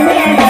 Yeah.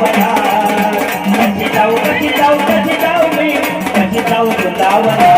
वृंदावना कशी जाऊ कशी जाऊ कशी जाऊ मी कशी जाऊ वृंदावना